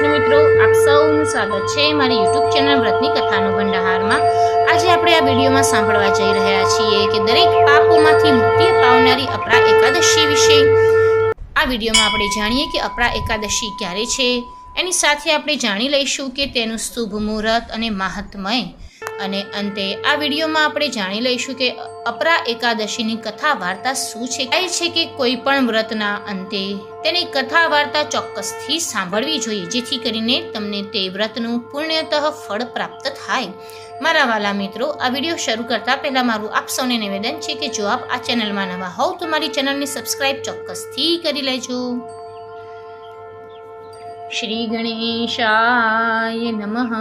કૃષ્ણ મિત્રો, આપ સૌનું સ્વાગત છે મારી યુટ્યુબ ચેનલ વ્રતની કથાનો ભંડાહારમાં આજે આપણે આ વિડીયોમાં સાંભળવા જઈ રહ્યા છીએ કે દરેક પાપોમાંથી મુક્તિ પાવનારી અપરા એકાદશી વિશે. આ વિડીયોમાં આપણે જાણીએ કે અપરા એકાદશી ક્યારે છે. એની સાથે આપણે જાણી લઈશું કે તેનું શુભ મુહૂર્ત અને મહાત્મય અને અંતે આ વિડીયોમાં આપણે જાણી લઈશું કે અપરા એકાદશીની કથા વાર્તા શું છે? કહે છે કે કોઈ પણ વ્રતના અંતે તેની કથા વાર્તા ચોક્કસથી સાંભળવી જોઈએ, જેથી કરીને તમને તે વ્રતનું પૂર્ણતઃ ફળ પ્રાપ્ત થાય. મારા વાલા મિત્રો, આ વીડિયો શરૂ કરતા પહેલા મારું આપ સૌને નિવેદન છે કે જો આપ આ ચેનલમાં નવા હોવ, તો મારી ચેનલને સબસ્ક્રાઇબ ચોક્કસથી કરી લેજો. શ્રી ગણેશાય નમઃ.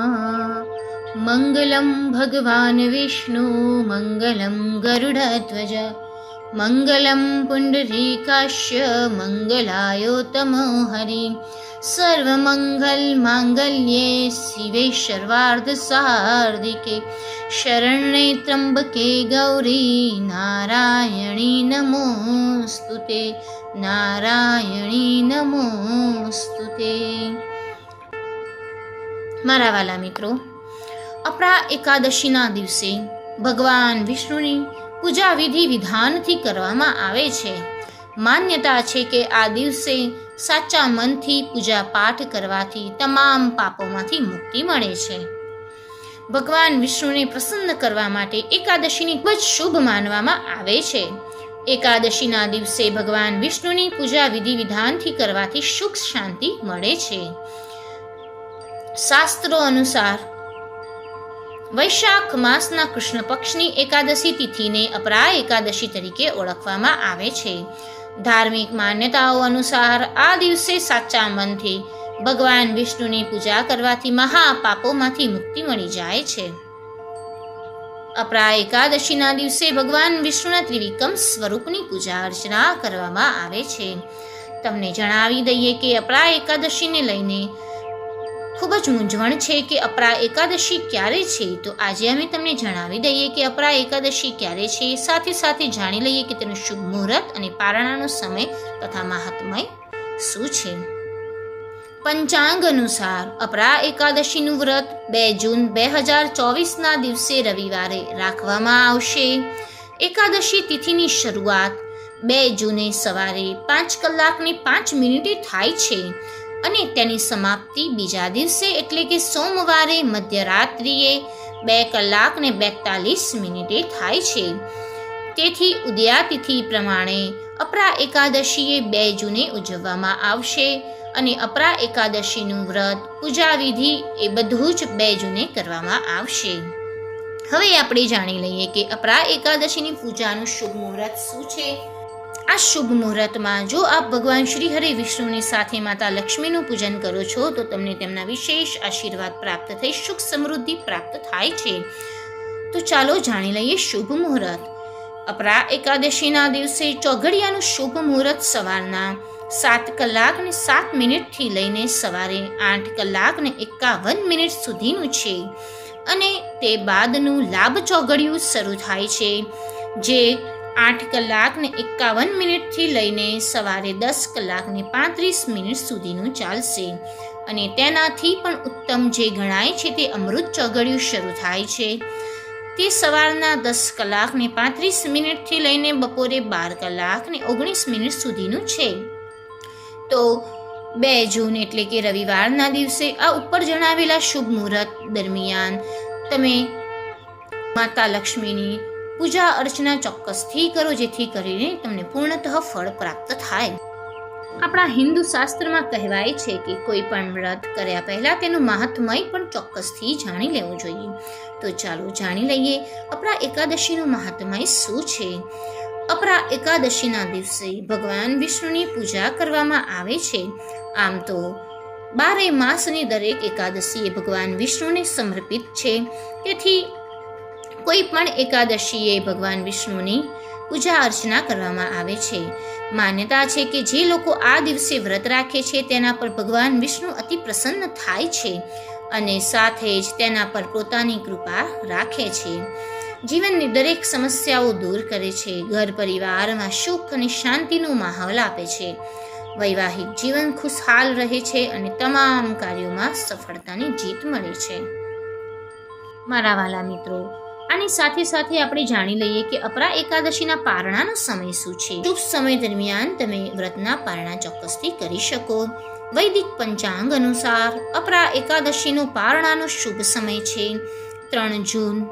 મંગલમ ભગવાન વિષ્ણુ મંગલમ ગરુડધ્વજ મંગલમ પુંડરીકાશ્ય મંગલાયોતમો હરિ સર્વમંગલ માંગલ્યે શિવે સર્વાર્ધ સાર્ધિકે શરણે ત્રંબકે ગૌરી નારાયણી નમોસ્તુતે નારાયણી નમોસ્તુતે મારા વાલા મિત્રો અપરા એકાદશીના દિવસે ભગવાન વિષ્ણુની પૂજા વિધિ વિધાનથી કરવામાં આવે છે. માન્યતા છે કે આ દિવસે સાચા મનથી પૂજા પાઠ કરવાથી તમામ પાપોમાંથી મુક્તિ મળે છે. ભગવાન વિષ્ણુને પ્રસન્ન કરવા માટે એકાદશીની ખૂબ જ શુભ માનવામાં આવે છે. એકાદશીના દિવસે ભગવાન વિષ્ણુની પૂજા વિધિ વિધાનથી કરવાથી સુખ શાંતિ મળે છે. શાસ્ત્રો અનુસાર વૈશાખ માસના કૃષ્ણ પક્ષની એકાદશી તિથિને અપરા એકાદશી તરીકે ઓળખવામાં આવે છે. ધાર્મિક માન્યતાઓ અનુસાર આ દિવસે સાચા મનથી ભગવાન વિષ્ણુની પૂજા કરવાથી મહાપાપોમાંથી મુક્તિ મળી જાય છે. અપરા એકાદશીના દિવસે ભગવાન વિષ્ણુના ત્રિવિક્રમ સ્વરૂપની પૂજા અર્ચના કરવામાં આવે છે. તમને જણાવી દઈએ કે અપરા એકાદશીને લઈને ખૂબ જ મૂંઝવણ છે કે અપરા એકાદશી ક્યારે છે? તો આજે અમે તમને જણાવી દઈએ કે અપરા એકાદશી ક્યારે છે? સાથે સાથે જાણી લઈએ કે તેનું શુભ મુહૂર્ત અને પારણાનો સમય તથા મહાત્મય શું છે? પંચાંગ અનુસાર, અપરા એકાદશીનું વ્રત બે જૂન બે હજાર ચોવીસના દિવસે રવિવારે રાખવામાં આવશે. એકાદશી તિથિની શરૂઆત બે જૂને સવારે પાંચ કલાકને પાંચ મિનિટે થાય છે. અને તેની સમાપ્તિ બીજા દિવસે એટલે કે સોમવારે મધ્યરાત્રિએ બે કલાક ને બેતાલીસ મિનિટે થાય છે. તેથી ઉદયાતિથિ પ્રમાણે અપરા એકાદશીએ બે જૂને ઉજવવામાં આવશે અને અપરા એકાદશીનું વ્રત, પૂજા વિધિ એ બધું જ બે જૂને કરવામાં આવશે. હવે આપણે જાણી લઈએ કે અપરા એકાદશીની પૂજાનું શુભ મુહૂર્ત શું છે. આ શુભ મુહૂર્તમાં જો આપ ભગવાન શ્રી હરિ વિષ્ણુની સાથે માતા લક્ષ્મીનું પૂજન કરો છો, તો તમને તેમના વિશેષ આશીર્વાદ પ્રાપ્ત થઈ, સુખ સમૃદ્ધિ પ્રાપ્ત થાય છે. તો ચાલો જાણી લઈએ શુભ મુહૂર્ત. અપરા એકાદશીના દિવસે ચોઘડિયાનું શુભ મુહૂર્ત સવારના સાત કલાક ને સાત મિનિટથી લઈને સવારે આઠ કલાક ને એકાવન મિનિટ સુધીનું છે. અને તે બાદનું લાભ ચોઘડિયું શરૂ થાય છે, જે આઠ કલાક ને એકાવન મિનિટથી લઈને સવારે દસ કલાક ને પાંત્રીસ મિનિટ સુધીનું ચાલશે. અને તેનાથી પણ ઉત્તમ જે ગણાય છે તે અમૃત ચોઘડિયું શરૂ થાય છે. તે સવારના દસ કલાક ને પાંત્રીસ મિનિટથી લઈને બપોરે બાર કલાક ને ઓગણીસ મિનિટ સુધીનું છે. તો બે જૂન એટલે કે રવિવારના દિવસે આ ઉપર જણાવેલા શુભ મુહૂર્ત દરમિયાન તમે માતા લક્ષ્મીની પૂજા અર્ચના ચોક્કસથી કરો, જેથી કરીને તમને પૂર્ણતઃ ફળ પ્રાપ્ત થાય. આપણા હિન્દુ શાસ્ત્રમાં કહેવાય છે કે કોઈ પણ વ્રત કર્યા પહેલા તેનું મહાત્મય પણ ચોક્કસથી જાણી લેવું જોઈએ. તો ચાલો જાણી લઈએ અપરા એકાદશીનું મહાત્મય શું છે? અપરા એકાદશીના દિવસે ભગવાન વિષ્ણુની પૂજા કરવામાં આવે છે. આમ તો બારે માસની દરેક એકાદશી એ ભગવાન વિષ્ણુને સમર્પિત છે. તેથી કોઈ પણ એકાદશીએ ભગવાન વિષ્ણુની પૂજા અર્ચના કરવામાં આવે છે. માન્યતા છે કે જે લોકો આ દિવસે વ્રત રાખે છે, તેના પર ભગવાન વિષ્ણુ અતિ પ્રસન્ન થાય છે અને સાથે જ તેના પર પોતાની કૃપા રાખે છે. જીવનની દરેક સમસ્યાઓ દૂર કરે છે, ઘર પરિવારમાં સુખ અને શાંતિનો માહોલ આપે છે. વૈવાહિક જીવન ખુશહાલ રહે છે અને તમામ કાર્યોમાં સફળતાની જીત મળે છે. મારા વાલા મિત્રો આની સાથે સાથે આપણે જાણી લઈએ કે અપરા એકાદશીના પારણાનો સમય શું છે? શુભ સમય દરમિયાન તમે વ્રતના પારણા ચોક્કસથી કરી શકો. વૈદિક પંચાંગ અનુસાર અપરા એકાદશીનો પારણાનો શુભ સમય છે ત્રણ જૂન.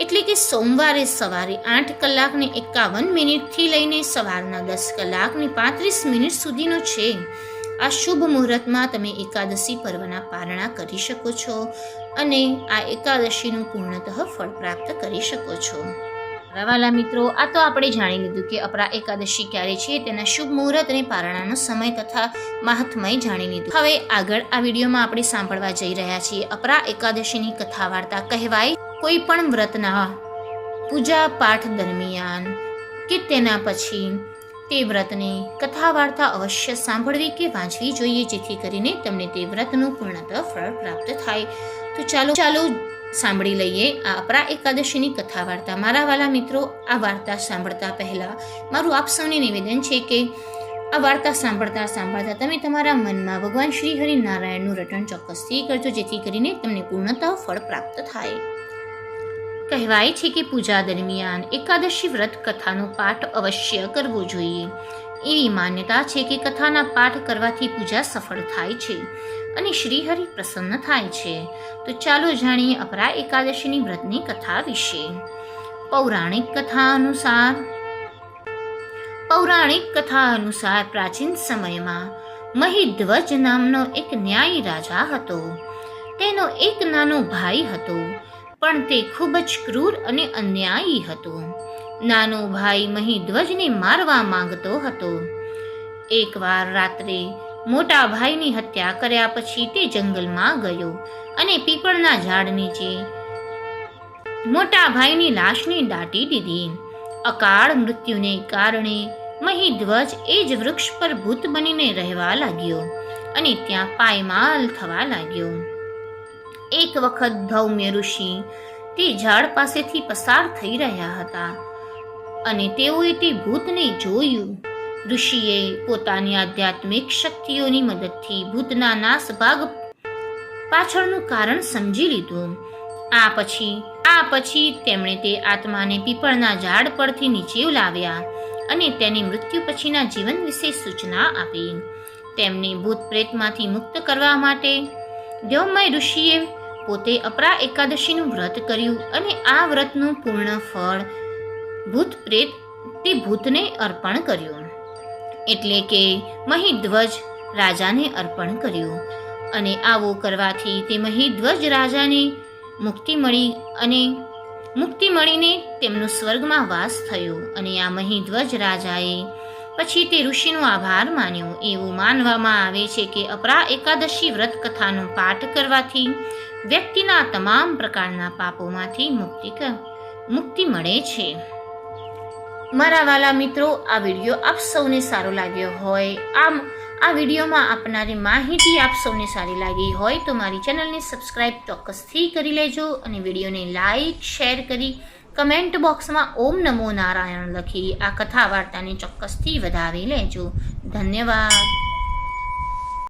એટલે કે સોમવારે સવારે આઠ કલાકને એકાવન મિનિટથી લઈને સવારના દસ કલાકને પાંત્રીસ મિનિટ સુધીનો છે. આ શુભ મુહૂર્તમાં તમે એકાદશી પર્વના પારણા કરી શકો છો અને આ એકાદશીનું પૂર્ણતઃ ફળ પ્રાપ્ત કરી શકો છો. રવાલા મિત્રો, આ તો આપણે જાણી લીધું કે અપરા એકાદશી ક્યારે છે, તેના શુભ મુહૂર્ત અને પારણાનો સમય તથા મહાત્મય જાણી લીધું. હવે આગળ આ વિડીયોમાં આપણે સાંભળવા જઈ રહ્યા છીએ અપરા એકાદશીની કથા વાર્તા કહેવાય, કોઈ પણ વ્રતના પૂજા પાઠ દરમિયાન કે તેના પછી તે વ્રતની કથા વાર્તા અવશ્ય સાંભળવી કે વાંચવી જોઈએ, જેથી કરીને તમને તે વ્રતનું પૂર્ણતઃ ફળ પ્રાપ્ત થાય. તો ચાલો ચાલો સાંભળી લઈએ આ અપરા એકાદશીની કથા વાર્તા મારા વાલા મિત્રો, આ વાર્તા સાંભળતા પહેલાં મારું આપ સૌને નિવેદન છે કે આ વાર્તા સાંભળતા સાંભળતા તમે તમારા મનમાં ભગવાન શ્રી હરિ નારાયણનું રટણ ચોક્કસથી કરજો, જેથી કરીને તમને પૂર્ણતઃ ફળ પ્રાપ્ત થાય. કહેવાય છે કે પૂજા દરમિયાન એકાદશી વ્રત કથાનો પાઠ અવશ્ય કરવો જોઈએ. એવી માન્યતા છે કે કથાના પાઠ કરવાથી પૂજા સફળ થાય છે અને શ્રીહરિ પ્રસન્ન થાય છે. તો ચાલો જાણીએ અપરા એકાદશીની વ્રતની કથા વિશે. પૌરાણિક કથા અનુસાર પૌરાણિક કથા અનુસાર પ્રાચીન સમયમાં મહિધ્વજ નામનો એક ન્યાયી રાજા હતો. તેનો એક નાનો ભાઈ હતો. પણ તે ખૂબ જ ક્રૂર અને અન્યાયી હતો. નાનો ભાઈ મહીધ્વજને મારવા માંગતો હતો. એકવાર રાત્રે મોટા ભાઈની હત્યા કર્યા પછી તે જંગલમાં ગયો અને પીપળના ઝાડ નીચે મોટા ભાઈની લાશને દાટી દીધી. અકાળ મૃત્યુને કારણે મહીધ્વજ એ જ વૃક્ષ પર ભૂત બનીને રહેવા લાગ્યો અને ત્યાં પાયમાલ થવા લાગ્યો. એક વખત ભૌમ્ય ઋષિ તે ઝાડ પાસેથી પસાર થઈ રહ્યા હતા. અને તેઓએ તે ભૂતને જોયું. ઋષિએ પોતાની આધ્યાત્મિક શક્તિઓની મદદથી ભૂતના નાશ ભાગ પાછળનું કારણ સમજી લીધું. આ પછી આ પછી તેમણે તે આત્માને પીપળના ઝાડ પરથી નીચે લાવ્યા અને તેની મૃત્યુ પછીના જીવન વિશે સૂચના આપી. તેમને ભૂત પ્રેતમાંથી મુક્ત કરવા માટે દેવમય ઋષિએ પોતે અપરા એકાદશીનું વ્રત કર્યું અને આ વ્રતનું પૂર્ણ ફળ, ભૂત પ્રેત, તે ભૂતને અર્પણ કર્યું. એટલે કે મહિધ્વજ રાજાને અર્પણ કર્યું અને આવું કરવાથી તે મહિધ્વજ રાજાને મુક્તિ મળી અને મુક્તિ મળીને તેમનો સ્વર્ગમાં વાસ થયો અને આ મહિધ્વજ રાજાએ પછી તે ઋષિનો આભાર માન્યો. એવું માનવામાં આવે છે કે અપરા એકાદશી વ્રત કથાનો પાઠ કરવાથી વ્યક્તિના તમામ પ્રકારના પાપોમાંથી મુક્તિ મુક્તિ મળે છે. મારા વાલા મિત્રો, આ વીડિયો આપ સૌને સારો લાગ્યો હોય, આમ આ વિડીયોમાં આપનારી માહિતી આપ સૌને સારી લાગી હોય તો મારી ચેનલને સબસ્ક્રાઇબ ચોક્કસથી કરી લેજો અને વિડીયોને લાઇક, શેર કરી કમેન્ટ બોક્સમાં ઓમ નમો નારાયણ લખી આ કથા વાર્તાને ચોક્કસથી વધાવી લેજો. ધન્યવાદ.